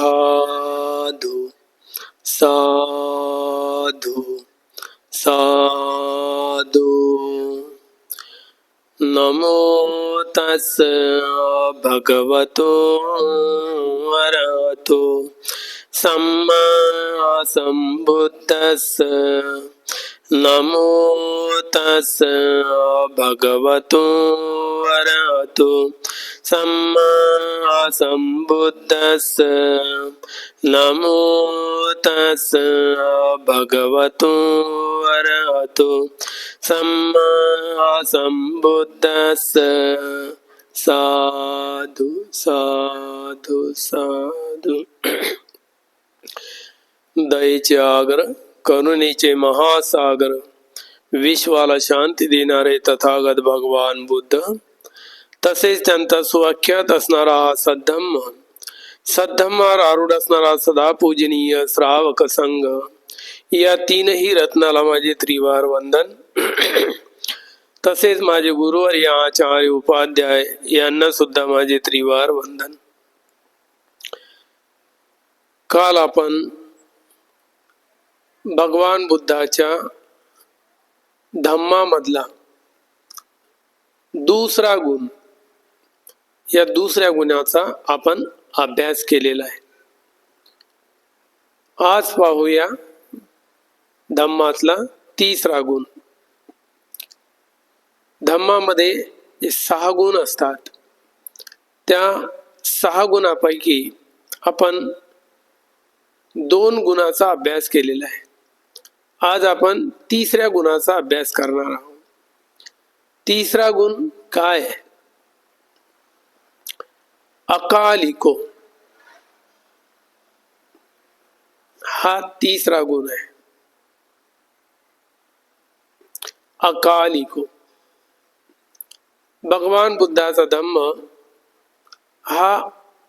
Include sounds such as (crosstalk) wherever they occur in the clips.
साधु साधु साधु नमो तस् भगवतो अरहतो सम्मा सम्बुद्धस् नमो तस् भगवतो अरहतो सम्मा सम्बुद्धस्। नमो तस् भगवतो अरहतो सम्मा सम्बुद्धस्। साधु साधु साधु। दयेचे आगर करुणेचे महासागर। विश्वाला शांती देणारे तथागत भगवान बुद्ध। तसेच त्यांचा सुवाख्यात असणारा सद्धम्म सद्धम्म सद्धम्मावर आरूढ असणारा सदा पूजनीय श्रावक संघ. या तीनही रत्नाला माझे त्रिवार वंदन. (clears throat) तसेच माझे गुरुवर या आचार्य उपाध्याय यांना सुद्धा माझे त्रिवार वंदन. काल आपण भगवान बुद्धाच्या धम्मामधला दुसरा गुण या दुसऱ्या गुणाचा आपण अभ्यास केलेला आहे. आज पाहूया धम्मातला तिसरा गुण. धम्मामध्ये जे सहा गुण असतात त्या सहा गुणापैकी आपण दोन गुणाचा अभ्यास केलेला आहे. आज आपण तिसऱ्या गुणाचा अभ्यास करणार आहोत. तिसरा गुण काय आहे? अकालिको. हा तिसरा गुण आहे. अकालिको. भगवान बुद्धाचा धम्म हा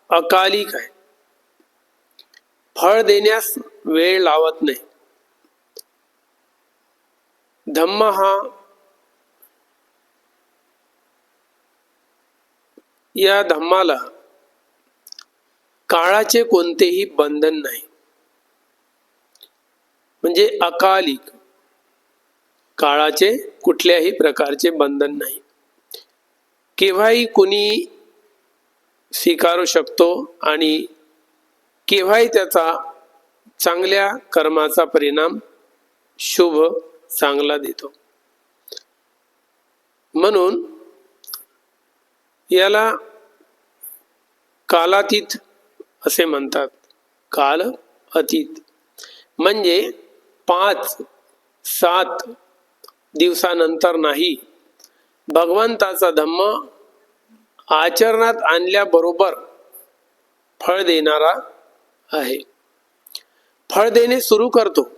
अकालिक आहे. फळ देण्यास वेळ लावत नाही. धम्म हा या धम्माला काळाचे कोणतेही बंधन नाही. म्हणजे अकालिक. काळाचे कुठल्याही प्रकारचे बंधन नाही. केव्हाही कुणी स्वीकारू शकतो आणि केव्हाही त्याचा चांगल्या कर्माचा परिणाम शुभ चांगला देतो. म्हणून याला कालातीत असे म्हणतात. काल अतीत. म्हणजे पाच सात दिवसानंतर नाही. भगवंताचा धम्म आचरणात आणल्याबरोबर फळ देणारा आहे. फळ देणे सुरू करतो.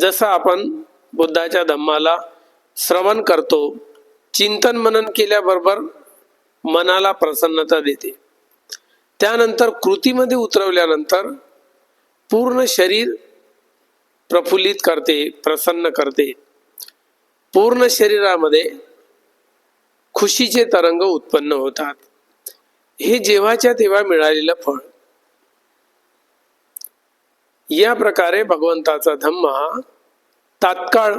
जसं आपण बुद्धाच्या धम्माला श्रवण करतो चिंतन मनन केल्याबरोबर मनाला प्रसन्नता देते. त्यानंतर कृतीमध्ये उतरवल्यानंतर पूर्ण शरीर प्रफुल्लित करते प्रसन्न करते. पूर्ण शरीरामध्ये खुशीचे तरंग उत्पन्न होतात. हे जेव्हाच्या तेव्हा मिळालेलं फळ. या प्रकारे भगवंताचा धम्म हा तात्काळ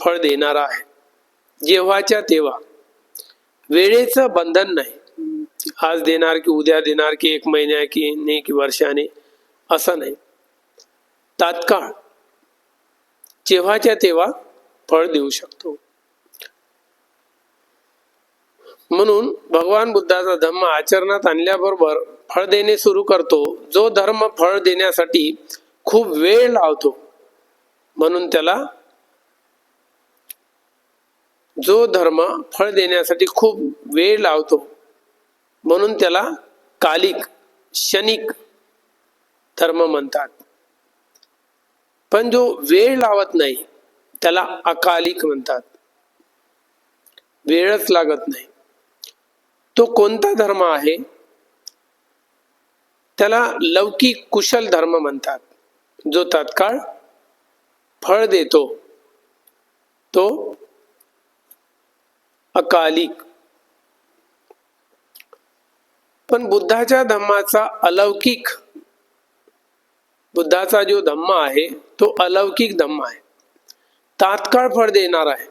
फळ देणारा आहे. जेव्हाच्या तेव्हा वेळेचं बंधन नाही. आज देणार की उद्या देणार की एक महिन्या की नाही की वर्षाने असं नाही. तात्काळ जेव्हाच्या तेव्हा फळ देऊ शकतो. म्हणून भगवान बुद्धाचा धम्म आचरणात आणल्याबरोबर फळ देणे सुरू करतो. जो धर्म फळ देण्यासाठी खूप वेळ लावतो म्हणून त्याला जो धर्म फळ देण्यासाठी खूप वेळ लावतो म्हणून त्याला कालिक क्षणिक धर्म म्हणतात. पण जो वेळ लावत नाही त्याला अकालिक म्हणतात. वेळच लागत नाही. तो कोणता धर्म आहे? त्याला लौकिक कुशल धर्म म्हणतात. जो तात्काळ फळ देतो तो अकालिक. पण बुद्धाच्या धम्माचा अलौकिक बुद्धाचा जो धम्म आहे तो अलौकिक धम्म आहे. तात्काळ फळ देणारा आहे.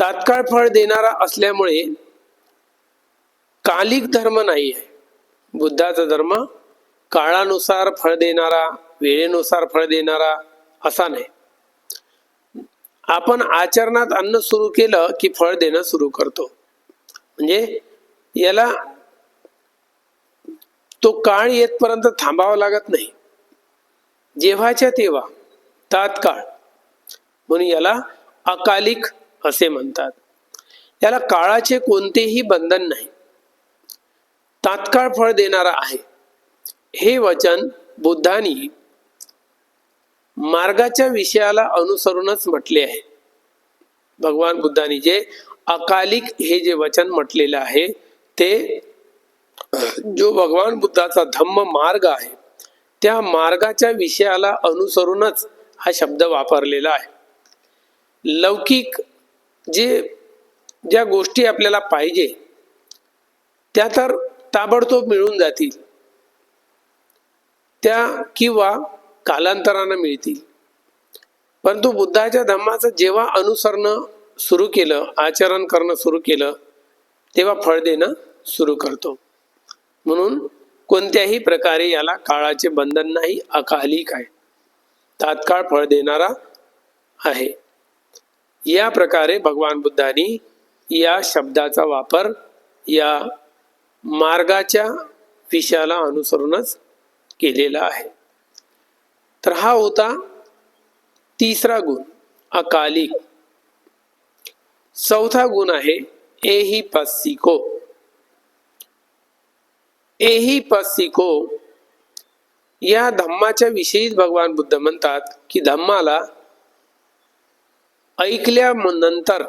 तात्काळ फळ देणारा असल्यामुळे कालिक धर्म नाही आहे. बुद्धाचा धर्म काळानुसार फळ देणारा वेळेनुसार फळ देणारा असा नाही. आपण आचरणात अन्न सुरू केलं की फळ देणं सुरू करतो. म्हणजे याला तो काळ येतपर्यंत थांबावा लागत नाही. जेव्हाच्या तेव्हा तात्काळ. म्हणून याला अकालिक असे म्हणतात. याला काळाचे कोणतेही बंधन नाही. तात्काळ फळ देणारा आहे. हे वचन बुद्धानी मार्गाच्या विषयाला अनुसरूनच म्हटले आहे. भगवान बुद्धानी जे अकालिक हे जे वचन म्हटलेलं आहे ते जो भगवान बुद्धाचा धम्म मार्ग आहे त्या मार्गाच्या विषयाला अनुसरूनच हा शब्द वापरलेला आहे. लौकिक जे ज्या गोष्टी आपल्याला पाहिजे त्या तर ताबडतोब मिळून जातील. त्या किंवा कालांतरानं मिळतील. परंतु बुद्धाच्या धम्माचं जेव्हा अनुसरण सुरू केलं आचरण करणं सुरू केलं तेव्हा फळ देणं सुरू करतो. म्हणून कोणत्याही प्रकारे याला काळाचे बंधन नाही अकालिक आहे. तात्काळ फळ देणारा आहे. या प्रकारे भगवान बुद्धांनी या शब्दाचा वापर या मार्गाच्या विषयाला अनुसरूनच केलेला आहे. तर हा होता तिसरा गुण अकालिक. चौथा गुण आहे एही पस्सिको. एही पस्सिको या धम्माच्या विषयीच भगवान बुद्ध म्हणतात की धम्माला ऐकल्या नंतर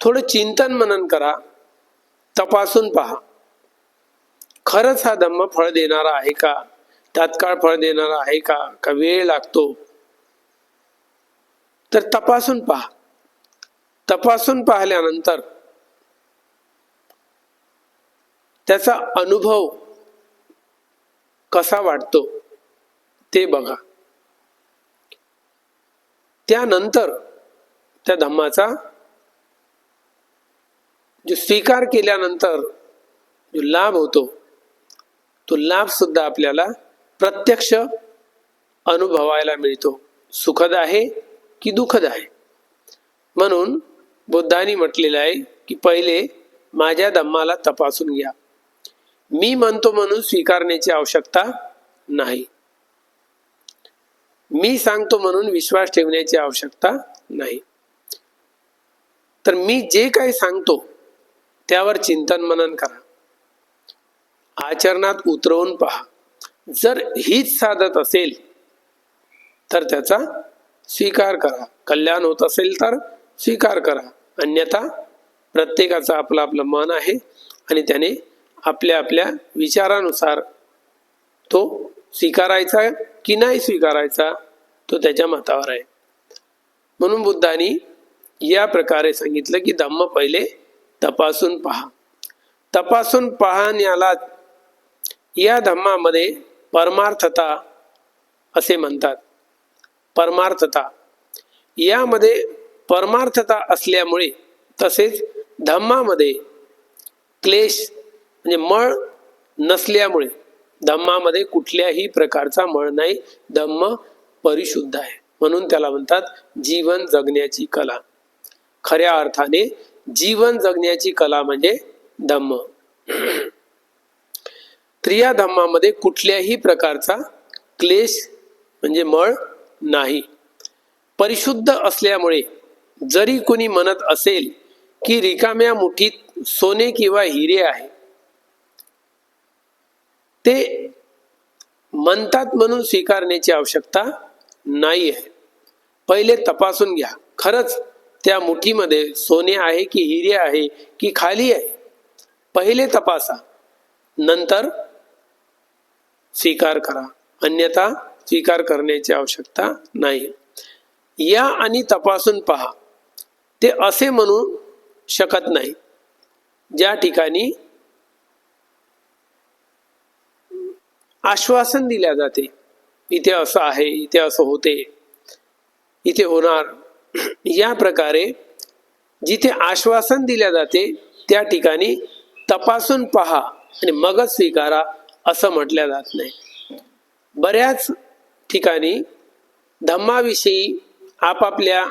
थोडं चिंतन मनन करा तपासून पहा. खरंच हा धम्म फळ देणारा आहे का? तात्काळ फळ देणारा आहे का? का वेळ लागतो? तर तपासून पहा. तपासून पाहिल्यानंतर त्याचा अनुभव कसा वाटतो ते बघा. त्यानंतर त्या धम्माचा जो स्वीकार केल्यानंतर जो लाभ होतो तो लाभ सुद्धा आपल्याला प्रत्यक्ष अनुभवायला मिळतो. सुखद आहे की दुःखद आहे? म्हणून बुद्धानी म्हटलेलं आहे की पहिले माझ्या धम्माला तपासून घ्या. मी म्हणतो म्हणून स्वीकारण्याची आवश्यकता नाही. मी सांगतो म्हणून विश्वास ठेवण्याची आवश्यकता नाही. तर मी जे काही सांगतो त्यावर चिंतन मनन करा. आचरणात उतरवून पहा. जर हीच साधत असेल तर त्याचा स्वीकार करा. कल्याण होत असेल तर स्वीकार करा. अन्यथा प्रत्येकाचं आपलं आपलं मन आहे आणि त्याने आपल्या आपल्या विचारानुसार तो स्वीकारायचा की नाही स्वीकारायचा तो त्याच्या मतावर आहे. म्हणून बुद्धानी या प्रकारे सांगितलं की धम्म पहिले तपासून पहा. तपासून पाहण्याला या धम्मामध्ये परमार्थता असे म्हणतात. परमार्थता. यामध्ये परमार्थता असल्यामुळे तसेच धम्मामध्ये क्लेश म्हणजे मळ नसल्यामुळे धम्मामध्ये कुठल्याही प्रकारचा मळ नाही. धम्म परिशुद्ध आहे. म्हणून त्याला म्हणतात जीवन जगण्याची कला. खऱ्या अर्थाने जीवन जगण्याची कला म्हणजे धम्म. त्रिया धम्मामध्ये कुठल्याही प्रकारचा क्लेश म्हणजे मळ नाही. परिशुद्ध असल्यामुळे जरी कोणी म्हणत असेल की रिकाम्या मुठीत सोने किंवा हिरे आहे ते म्हणतात म्हणून स्वीकारण्याची आवश्यकता नाही आहे पहिले तपासून घ्या. खरंच त्या मुठीमध्ये सोने आहे की हिरे आहे की खाली आहे? पहिले तपासा. नंतर स्वीकार करा. अन्यथा स्वीकार करण्याची आवश्यकता नाही. या आणि तपासून पहा. ते असे म्हणू शकत नाही. ज्या ठिकाणी आश्वासन दिल्या जाते. इथे असं आहे इथे असं होते इथे होणार. या प्रकारे जिथे आश्वासन दिल्या जाते त्या ठिकाणी तपासून पहा आणि मगच स्वीकारा असं म्हटल्या जात नाही. बऱ्याच ठिकाणी धम्माविषयी आपापल्या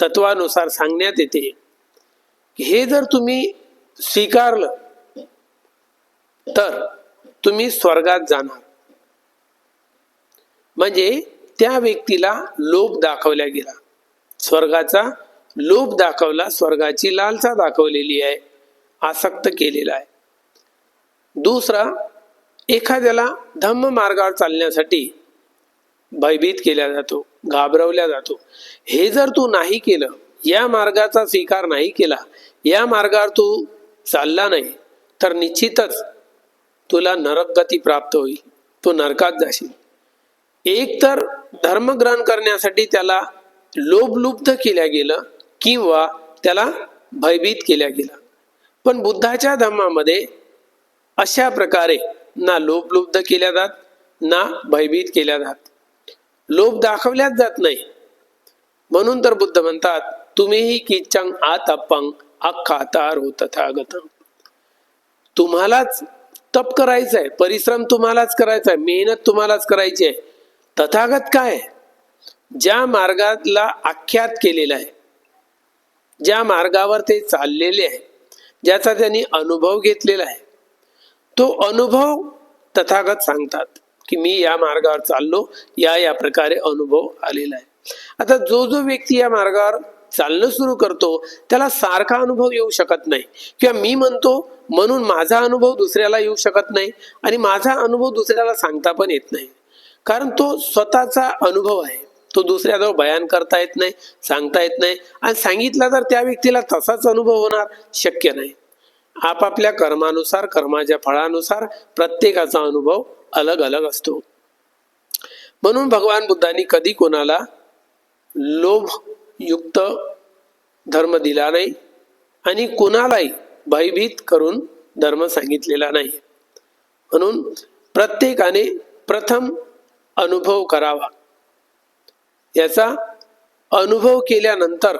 तत्वानुसार सांगण्यात येते. हे जर तुम्ही स्वीकारलं तर तुम्ही स्वर्गात जाणार. म्हणजे त्या व्यक्तीला लोभ दाखवला गेला. स्वर्गाचा लोभ दाखवला स्वर्गाची लालसा दाखवलेली आहे आसक्त केलेला आहे. दुसरा एखाद्याला धम्म मार्गावर चालण्यासाठी भयभीत केला जातो घाबरवल्या जातो. हे जर तू नाही केलं या मार्गाचा स्वीकार नाही केला या मार्गावर तू चालला नाही तर निश्चितच तुला नरक गती प्राप्त होईल. तो नरकात जाशील. एक तर धर्म ग्रहण करण्यासाठी त्याला लोभलुब्ध केल्या गेलं किंवा त्याला भयभीत केल्या गेलं. पण बुद्धाच्या धर्मामध्ये अशा प्रकारे ना लोभलुब्ध केल्या जात ना भयभीत केल्या जात. लोभ दाखवल्याच जात नाही. म्हणून तर बुद्ध म्हणतात तुम्हीही किचंग आत अपंग अख्खा तार हो तथागत तुम्हालाच तप करायचं आहे परिश्रम तुम्हालाच करायचा आहे मेहनत तुम्हालाच करायची आहे. तथागत काय? ज्या मार्गाला आख्यात केलेला आहे ज्या मार्गावर ते चाललेले आहे ज्याचा त्यांनी अनुभव घेतलेला आहे तो अनुभव तथागत सांगतात की मी या मार्गावर चाललो या या प्रकारे अनुभव आलेला आहे. आता जो जो व्यक्ती या मार्गावर चालणं सुरू करतो त्याला सारखा अनुभव येऊ शकत नाही. किंवा मी म्हणतो म्हणून माझा अनुभव दुसऱ्याला येऊ शकत नाही आणि माझा अनुभव दुसऱ्याला सांगता पण येत नाही. कारण तो स्वतःचा अनुभव आहे. तो दुसऱ्याजवळ बयान करता येत नाही सांगता येत नाही आणि सांगितला तर त्या व्यक्तीला तसाच अनुभव होणार शक्य नाही. आपापल्या कर्मानुसार कर्माच्या फळानुसार प्रत्येकाचा अनुभव अलग अलग असतो. म्हणून भगवान बुद्धांनी कधी कोणाला लोभ युक्त धर्म दिला नाही आणि कोणालाही भयभीत करून धर्म सांगितलेला नाही. म्हणून प्रत्येकाने प्रथम अनुभव करावा. याचा अनुभव केल्यानंतर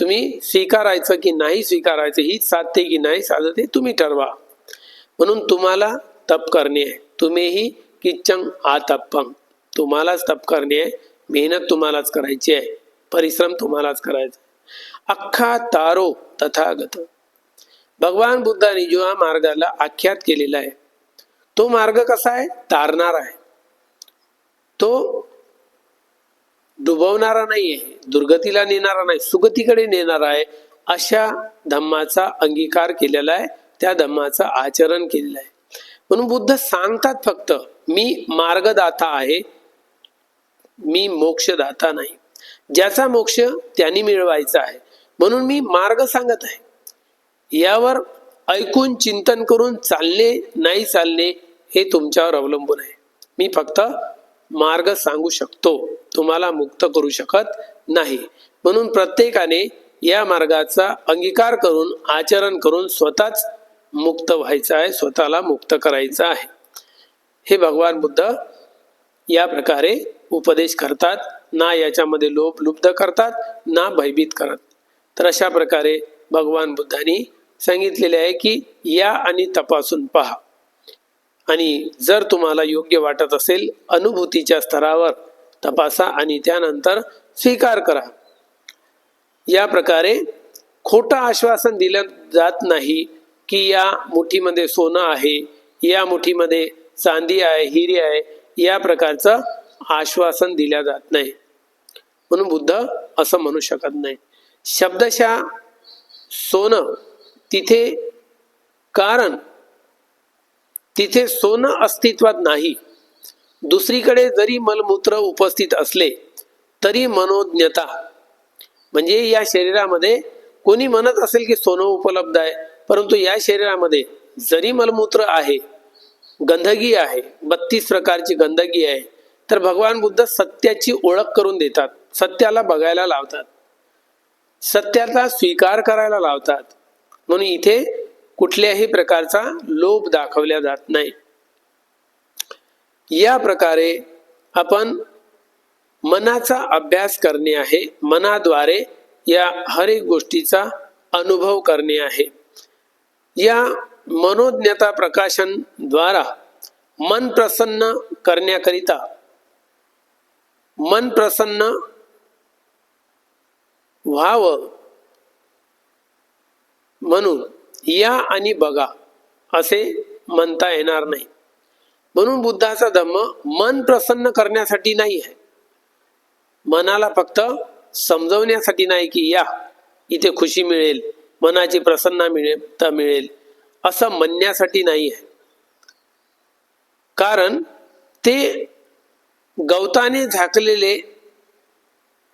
तुम्ही स्वीकारायचं की नाही स्वीकारायचं ही साधते की नाही साधते तुम्ही ठरवा. म्हणून तुम्हाला तप करणे आहे. तुम्हीही किच्चंग आतप्पंग तुम्हालाच तप करणे आहे. मेहनत तुम्हालाच करायची आहे. परिश्रम तुम्हालाच करायचा. अख्खा तारो तथागत. भगवान बुद्धाने जो हा मार्गाला आख्यात केलेला आहे तो मार्ग कसा आहे? तारणार आहे. तो डुबवणारा नाही आहे दुर्गतीला नेणारा नाही सुगतीकडे नेणारा आहे अशा धम्माचा अंगीकार केलेला आहे त्या धम्माचं आचरण केलेलं आहे. म्हणून बुद्ध सांगतात फक्त मी मार्गदाता आहे मी मोक्षदाता नाही. ज्याचा मोक्ष त्यांनी मिळवायचा आहे. म्हणून मी मार्ग सांगत आहे. यावर ऐकून चिंतन करून चालणे नाही चालणे हे तुमच्यावर अवलंबून आहे. मी फक्त मार्ग सांगू शकतो. तुम्हाला मुक्त करू शकत नाही. म्हणून प्रत्येकाने या मार्गाचा अंगीकार करून आचरण करून स्वतःच मुक्त व्हायचं आहे स्वतःला मुक्त करायचं आहे. हे भगवान बुद्ध या प्रकारे उपदेश करतात. ना याच्यामध्ये लोभ लुब्ध करतात ना भयभीत करत. तर अशा प्रकारे भगवान बुद्धांनी सांगितलेले आहे की या आणि तपासून पहा. आणि जर तुम्हाला योग्य वाटत असेल अनुभूतीच्या स्तरावर तपासा आणि त्यानंतर स्वीकार करा. या प्रकारे खोटं आश्वासन दिलं जात नाही की या मुठीमध्ये सोनं आहे या मुठीमध्ये चांदी आहे हिरी आहे या प्रकारचं आश्वासन दिल्या जात नाही. म्हणून बुद्ध असं म्हणू शकत नाही. शब्दशा सोनं तिथे कारण तिथे सोनं अस्तित्वात नाही. दुसरीकडे जरी मलमूत्र उपस्थित असले तरी मनोज्ञता. म्हणजे या शरीरामध्ये कोणी म्हणत असेल की सोनं उपलब्ध आहे परंतु या शरीरामध्ये जरी मलमूत्र आहे गंदगी आहे बत्तीस प्रकारची गंदगी आहे तर भगवान बुद्ध सत्याची ओळख करून देतात. सत्याला बघायला लावतात. सत्याचा स्वीकार करायला लावतात. म्हणून इथे कुठल्याही प्रकारचा लोभ दाखवल्या जात नाही. या प्रकारे आपण मनाचा अभ्यास करणे आहे. मनाद्वारे या हर एक गोष्टीचा अनुभव करणे आहे. या मनोज्ञता प्रकाशन द्वारा मन प्रसन्न करण्याकरिता मन प्रसन्न व्हावं. म्हणून या आणि बघा असे म्हणता येणार नाही. म्हणून बुद्धाचा धम्म मन प्रसन्न करण्यासाठी नाही आहे. मनाला फक्त समजवण्यासाठी नाही की या इथे खुशी मिळेल मनाची प्रसन्ना मिळेल मिळेल असं म्हणण्यासाठी नाही आहे. कारण ते गवताने झाकलेले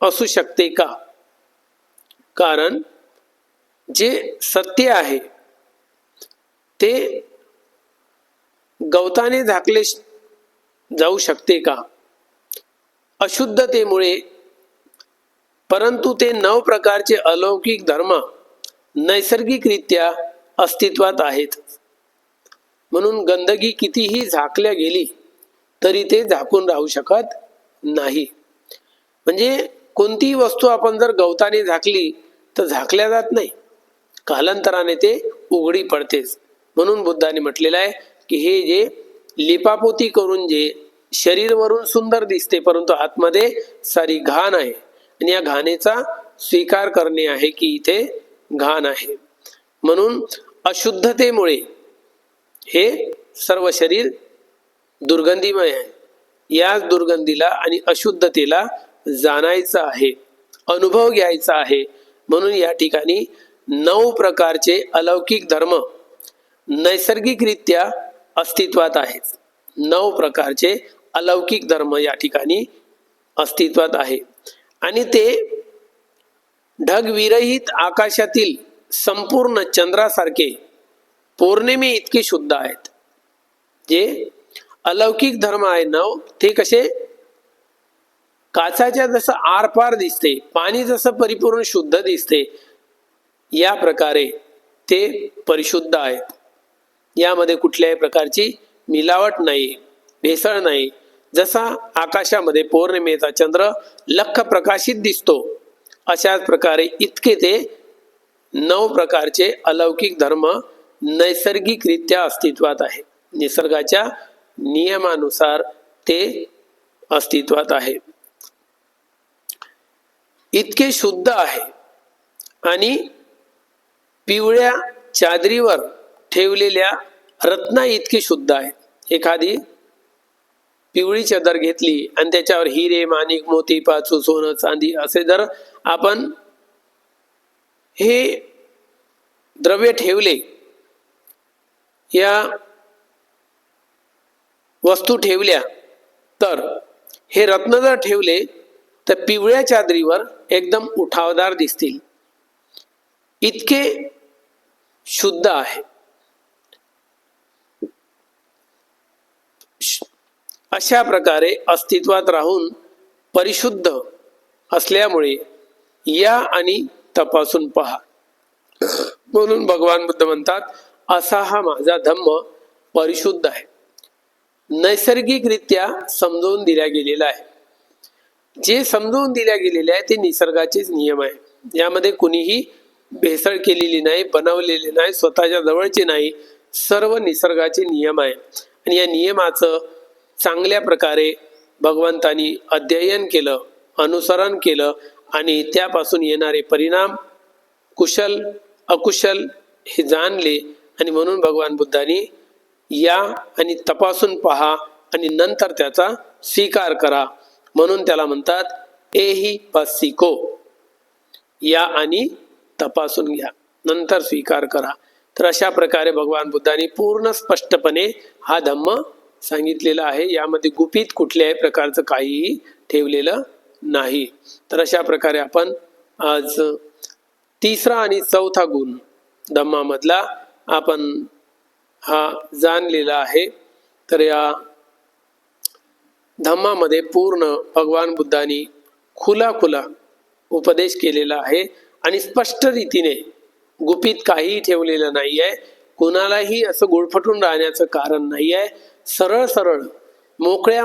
असू शकते का? कारण जे सत्य आहे ते गवताने झाकले जाऊ शकते का? अशुद्धतेमुळे परंतु ते नऊ प्रकारचे अलौकिक धर्म नैसर्गिकरित्या अस्तित्वात आहेत. म्हणून गंदगी कितीही झाकल्या गेली तरी ते झाकून राहू शकत नाही. म्हणजे कोणतीही वस्तू आपण जर गवताने झाकली तर झाकल्या जात नाही. कालांतराने ते उघडी पडतेच. म्हणून बुद्धाने म्हटलेलं आहे की हे जे लिपापोती करून जे शरीरवरून सुंदर दिसते परंतु आतमध्ये सारी घाण आहे. आणि या घाणेचा स्वीकार करणे आहे की इथे घाण आहे. म्हणून अशुद्धतेमुळे हे सर्व शरीर दुर्गंधीमय आहे. याच दुर्गंधीला आणि अशुद्धतेला जाणायचं आहे अनुभव घ्यायचा आहे म्हणून या ठिकाणी नऊ प्रकारचे अलौकिक धर्म नैसर्गिकरित्या अस्तित्वात आहेत. नऊ प्रकारचे अलौकिक धर्म या ठिकाणी अस्तित्वात आहे. आणि ते ढगविरहित आकाशातील संपूर्ण चंद्रासारखे पौर्णिमे इतके शुद्ध आहेत. जे अलौकिक धर्म आहे नऊ ते कसे? काचाच्या जसं आरपार दिसते पाणी जसं परिपूर्ण शुद्ध दिसते या प्रकारे ते परिशुद्ध आहेत. यामध्ये कुठल्याही प्रकारची मिलावट नाही भेसळ नाही. जसा आकाशामध्ये पौर्णिमेचा चंद्र लख प्रकाशित दिसतो अशाच प्रकारे इतके ते नऊ प्रकारचे अलौकिक धर्म नैसर्गिकरित्या अस्तित्वात आहे. निसर्गाच्या नियमानुसार ते अस्तित्वात आहे. इतके शुद्ध आहे. आणि पिवळ्या चादरीवर ठेवलेल्या रत्ना इतकी शुद्ध आहे एखादी पिवळी चादर घेतली आणि त्याच्यावर हिरे माणिक मोती पाचू सोनं चांदी असे जर आपण हे द्रव्य ठेवले या वस्तू ठेवल्या तर हे रत्न जर ठेवले तर पिवळ्या चादरीवर एकदम उठावदार दिसतील. इतके शुद्ध आहे. अशा प्रकारे अस्तित्वात राहून परिशुद्ध असल्यामुळे या आणि तपासून पहा. म्हणून भगवान बुद्ध म्हणतात असा हा माझा धम्म परिशुद्ध आहे. नैसर्गिकरित्या समजवून दिल्या गेलेला आहे. जे समजवून दिल्या गेलेले आहे ते निसर्गाचेच नियम आहे यामध्ये कुणीही भेसळ केलेली नाही बनवलेले नाही स्वतःच्या जवळचे नाही सर्व निसर्गाचे नियम आहे आणि या नियमाचं चांगल्या प्रकारे भगवंतानी अध्ययन केलं अनुसरण केलं आणि त्यापासून येणारे परिणाम कुशल अकुशल हे जाणले आणि म्हणून भगवान बुद्धांनी या आणि तपासून पहा आणि नंतर त्याचा स्वीकार करा. म्हणून त्याला म्हणतात एही पसिको. या आणि तपासून घ्या. नंतर स्वीकार करा. तर अशा प्रकारे भगवान बुद्धाने पूर्ण स्पष्टपणे हा धम्म सांगितलेला आहे. यामध्ये गुपित कुठल्याही प्रकारचं काहीही ठेवलेलं नाही. तर अशा प्रकारे आपण आज तिसरा आणि चौथा गुण धम्मामधला आपण हा जाणलेला आहे. तर या धम्मामध्ये पूर्ण भगवान बुद्धांनी खुला खुला उपदेश केलेला आहे आणि स्पष्ट रीतीने गुपित काहीही ठेवलेलं नाही आहे कुणालाही असं गुळफटून राहण्याचं कारण नाही आहे सरळ सरळ मोकळ्या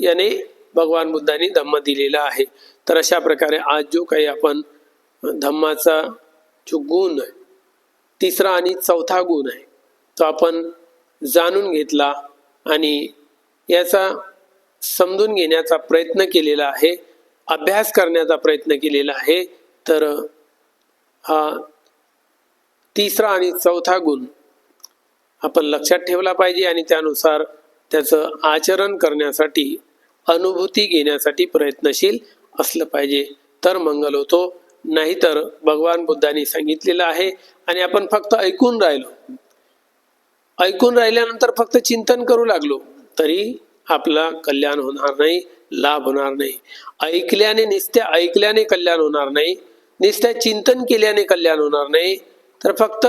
याने भगवान बुद्धांनी धम्म दिलेला आहे. तर अशा प्रकारे आज जो काही आपण धम्माचा जो गुण आहे तिसरा आणि चौथा गुण आहे तो आपण जाणून घेतला आणि याचा समजून घेण्याचा प्रयत्न केलेला आहे अभ्यास करण्याचा प्रयत्न केलेला आहे. तर हा तिसरा आणि चौथा गुण आपण लक्षात ठेवला पाहिजे आणि त्यानुसार त्याचं आचरण करण्यासाठी अनुभूती घेण्यासाठी प्रयत्नशील असलं पाहिजे. तर मंगल होतो. नाहीतर भगवान बुद्धांनी सांगितलेलं आहे आणि आपण फक्त ऐकून राहिलो. ऐकून राहिल्यानंतर फक्त चिंतन करू लागलो. तरी आपला कल्याण होणार नाही लाभ होणार नाही. ऐकल्याने निस्त्या ऐकल्याने कल्याण होणार नाही निस्त्या चिंतन केल्याने कल्याण होणार नाही. तर फक्त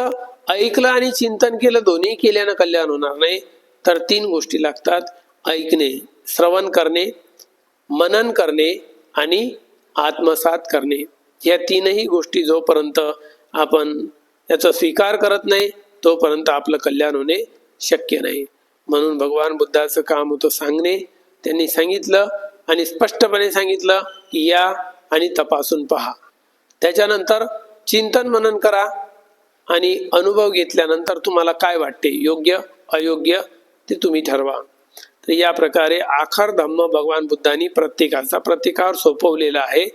ऐकलं आणि चिंतन केलं दोन्ही केल्यानं कल्याण होणार नाही. तर तीन गोष्टी लागतात. ऐकणे श्रवण करणे मनन करणे आणि आत्मसात करणे. या तीनही गोष्टी जोपर्यंत आपण याचा स्वीकार करत नाही तोपर्यंत आपलं कल्याण होणे शक्य नाही. म्हणून भगवान बुद्धाचं काम होतं सांगणे. त्यांनी सांगितलं आणि स्पष्टपणे सांगितलं की या आणि तपासून पहा. त्याच्यानंतर चिंतन मनन करा आणि अनुभव घेतल्यानंतर तुम्हाला काय वाटते? योग्य अयोग्य ते तुम्ही ठरवा. तर या प्रकारे आखर धम्म भगवान बुद्धांनी प्रत्येकाचा प्रत्येकावर सोपवलेला आहे.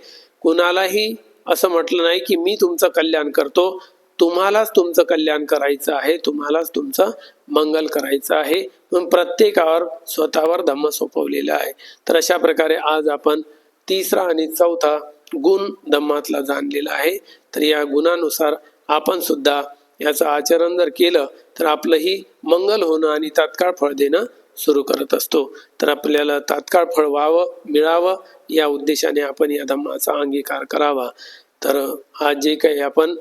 कुणालाही असं म्हटलं नाही की मी तुमचं कल्याण करतो. तुम्हालाच तुमचं कल्याण करायचं आहे. तुम्हालाच तुमचं मंगल करायचं आहे. म्हणून प्रत्येकावर स्वतःवर धम्म सोपवलेला आहे. तर अशा प्रकारे आज आपण तिसरा आणि चौथा गुण धम्मातला जाणलेला आहे. तर या गुणानुसार आपण सुद्धा याचं आचरण जर केलं तर आपलंही मंगल होणं आणि तात्काळ फळ देणं सुरू करत असतो. तर आपल्याला तात्काळ फळ व्हावं मिळावं या उद्देशाने आपण या धम्माचा अंगीकार करावा. तर आज जे काही आपण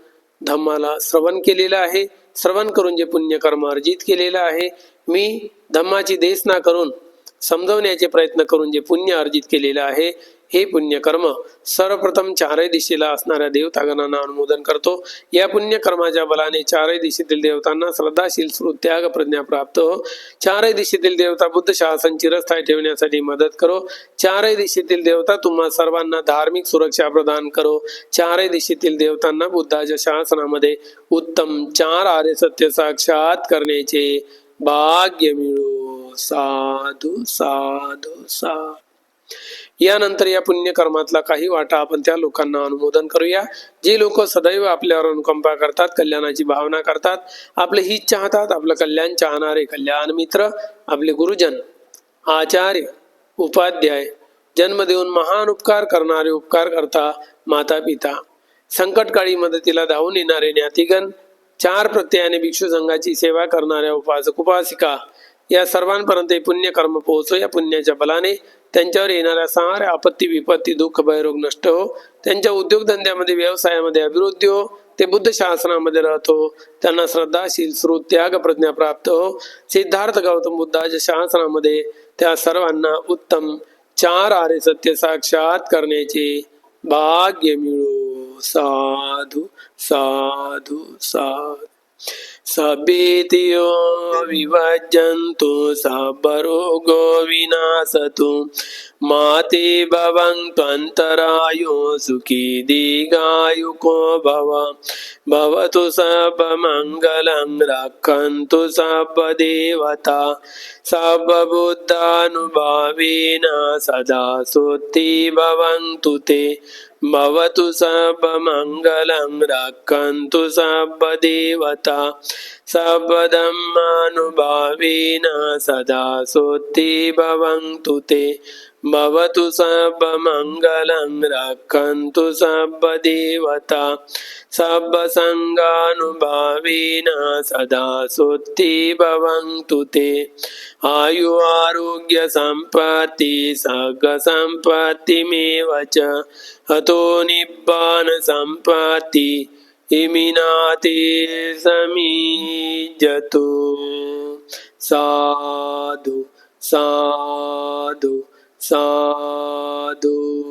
धम्माला श्रवण केलेलं आहे श्रवण करून जे पुण्यकर्म अर्जित केलेलं आहे मी धम्माची देशना करून समजवण्याचे प्रयत्न करून जे पुण्य अर्जित केलेलं आहे हे पुण्यकर्म सर्वप्रथम चारही दिशेला असणाऱ्या देवतागणांना अनुमोदन करतो. या पुण्यकर्माच्या बलाने चारही दिशेतील देवतांना श्रद्धाशील त्याग प्रज्ञा प्राप्त हो. चारही दिशेतील देवता बुद्ध शासन चिरस्थायी ठेवण्यासाठी मदत करो. चारही दिशेतील देवता तुम्हा सर्वांना धार्मिक सुरक्षा प्रदान करो. चारही दिशेतील देवतांना बुद्धाच्या शासनामध्ये उत्तम चार आर्य सत्य साक्षात करण्याचे भाग्य मिळो. साधू साधू साधू. यानंतर या पुण्यकर्मातला काही वाटा आपण त्या लोकांना अनुमोदन करूया. जे लोक सदैव आपल्यावर अनुकंपा करतात, कल्याणाची भावना करतात, आपले हित चाहतात, आपलं कल्याण चाहणारे कल्याण मित्र, आपले गुरुजन. आचार्य, उपाध्याय जन्म देऊन महान उपकार करणारे उपकार करता माता पिता संकटकाळी मदतीला धावून येणारे ज्ञातिगण, चार प्रत्ययाने भिक्षू संघाची सेवा करणाऱ्या उपासक उपासिका या सर्वांपर्यंत पुण्य कर्म पोहोचो या पुण्याच्या बलाने त्यांच्यावर येणाऱ्या साऱ्या आपत्ती विपत्ती दुःख भयरोग नष्ट हो. त्यांच्या उद्योगधंद्यामध्ये व्यवसायामध्ये अभिवृद्धी हो. ते बुद्ध शासनामध्ये राहतो हो. त्यांना श्रद्धाशील श्रुत त्याग प्रज्ञा प्राप्त हो. सिद्धार्थ गौतम बुद्धाच्या शासनामध्ये त्या सर्वांना उत्तम चार आरे सत्य साक्षात करण्याचे भाग्य मिळो. साधू साधू साधू. सबेतियो विभजन्तु सबरोगो विनाशतु माते भवन्त्वन्तरायो सुखी दीर्घायुको भव। भवतु सबमङ्गलं रक्षन्तु सबदेवता सबबुद्धानुभावेन सदा सुत्ति भवन्तु ते भवतु सर्वमङ्गलं रक्षन्तु सर्वदेवता सर्वधर्मानुभावेन सदा सोत्ति भवन्तु ते। භවතු සබ්බ මංගලං රක්ඛන්තු සබ්බ දේවතා සබ්බ සංඝානුභාවේන සදා සුත්ති භවන්තු තේ ආයු ආෝග්‍ය සම්පති සග්ග සම්පති මේවච හතෝ නිබ්බාන සම්පති ඉමිනාතේ සමීජතු සාදු සාදු සාදූ